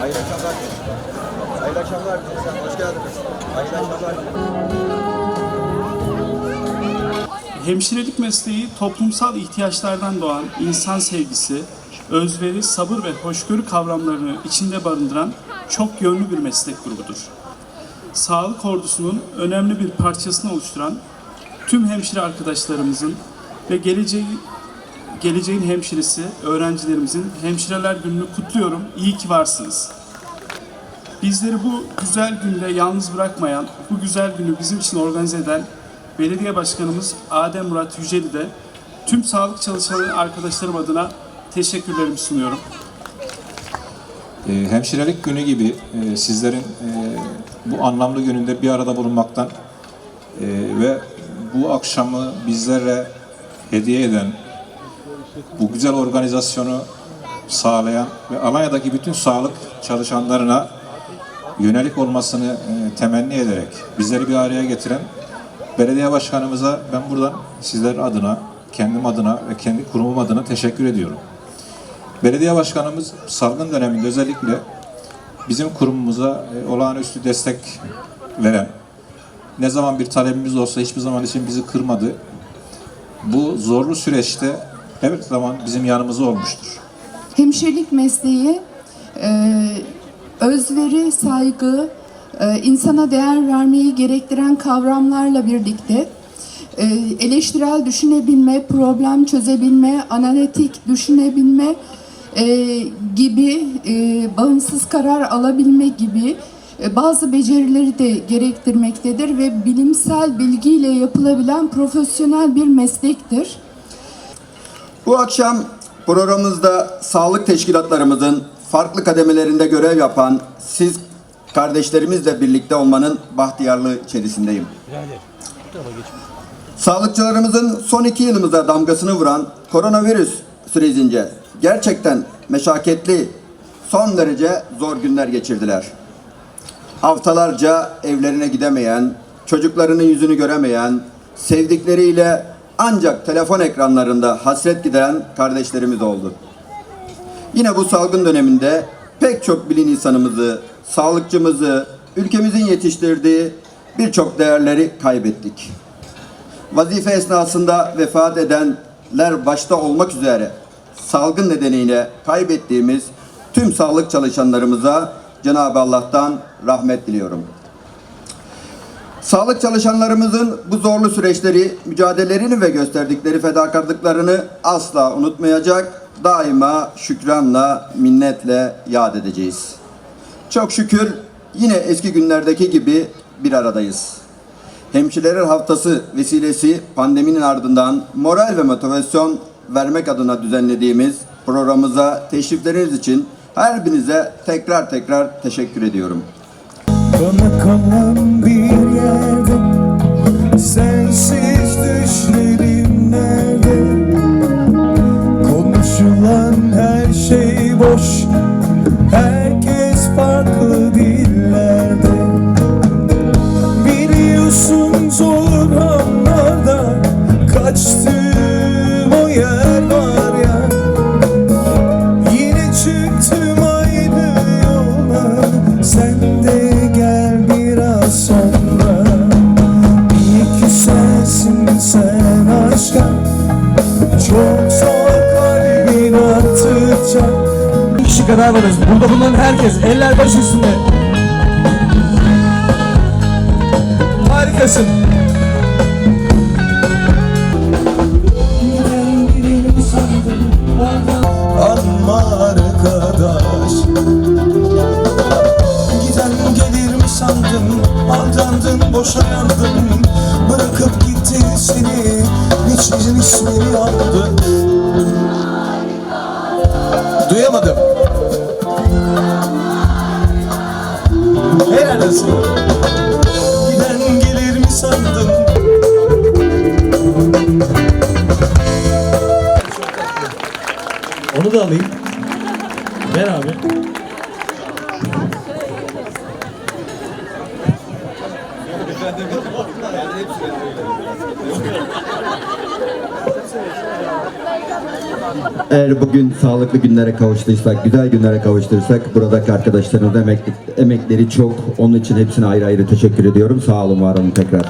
Hayırlı akşamlar. Hayırlı akşamlar. Hoş geldiniz. Hayırlı akşamlar. Hemşirelik mesleği toplumsal ihtiyaçlardan doğan insan sevgisi, özveri, sabır ve hoşgörü kavramlarını içinde barındıran çok yönlü bir meslek grubudur. Sağlık ordusunun önemli bir parçasını oluşturan tüm hemşire arkadaşlarımızın ve geleceği geleceğin hemşiresi, öğrencilerimizin Hemşireler Günü'nü kutluyorum. İyi ki varsınız. Bizleri bu güzel günde yalnız bırakmayan, bu güzel günü bizim için organize eden Belediye Başkanımız Adem Murat Yüceli de tüm sağlık çalışanları arkadaşlarım adına teşekkürlerimi sunuyorum. Ee, Hemşirelik günü gibi e, sizlerin e, bu anlamlı gününde bir arada bulunmaktan e, ve bu akşamı bizlere hediye eden, bu güzel organizasyonu sağlayan ve Alanya'daki bütün sağlık çalışanlarına yönelik olmasını e, temenni ederek bizleri bir araya getiren belediye başkanımıza ben buradan sizlerin adına, kendim adına ve kendi kurumum adına teşekkür ediyorum. Belediye başkanımız salgın döneminde özellikle bizim kurumumuza e, olağanüstü destek veren, ne zaman bir talebimiz olsa hiçbir zaman için bizi kırmadı. Bu zorlu süreçte her zaman bizim yanımızda olmuştur. Hemşirelik mesleği e, özveri, saygı, e, insana değer vermeyi gerektiren kavramlarla birlikte e, eleştirel düşünebilme, problem çözebilme, analitik düşünebilme e, gibi e, bağımsız karar alabilme gibi e, bazı becerileri de gerektirmektedir ve bilimsel bilgiyle yapılabilen profesyonel bir meslektir. Bu akşam programımızda sağlık teşkilatlarımızın farklı kademelerinde görev yapan siz kardeşlerimizle birlikte olmanın bahtiyarlığı içerisindeyim. Sağlıkçılarımızın son iki yılımıza damgasını vuran koronavirüs sürecince gerçekten meşakkatli, son derece zor günler geçirdiler. Haftalarca evlerine gidemeyen, çocuklarının yüzünü göremeyen, sevdikleriyle ancak telefon ekranlarında hasret gideren kardeşlerimiz oldu. Yine bu salgın döneminde pek çok bilim insanımızı, sağlıkçımızı, ülkemizin yetiştirdiği birçok değerleri kaybettik. Vazife esnasında vefat edenler başta olmak üzere salgın nedeniyle kaybettiğimiz tüm sağlık çalışanlarımıza Cenab-ı Allah'tan rahmet diliyorum. Sağlık çalışanlarımızın bu zorlu süreçleri, mücadelelerini ve gösterdikleri fedakarlıklarını asla unutmayacak, daima şükranla, minnetle yad edeceğiz. Çok şükür yine eski günlerdeki gibi bir aradayız. Hemşireler Haftası vesilesi pandeminin ardından moral ve motivasyon vermek adına düzenlediğimiz programımıza teşrifleriniz için her birinize tekrar tekrar teşekkür ediyorum. Bana kalan bir Çok zor kalbin attıkça Bir kişi kadar varız. Burada bulunan herkes eller baş üstünde. Harikasın. Giden gelir mi sandın Aldandın boşa yandın Bırakıp gitti seni Niçin ismini aldı Duyamadım. Helal olsun. Giden gelir mi sandın? Onu da alayım. Ver abi. Eğer bugün sağlıklı günlere kavuştuysak, güzel günlere kavuştuysak buradaki arkadaşlarımız emekli, emekleri çok. Onun için hepsine ayrı ayrı teşekkür ediyorum. Sağ olun, var olun tekrar.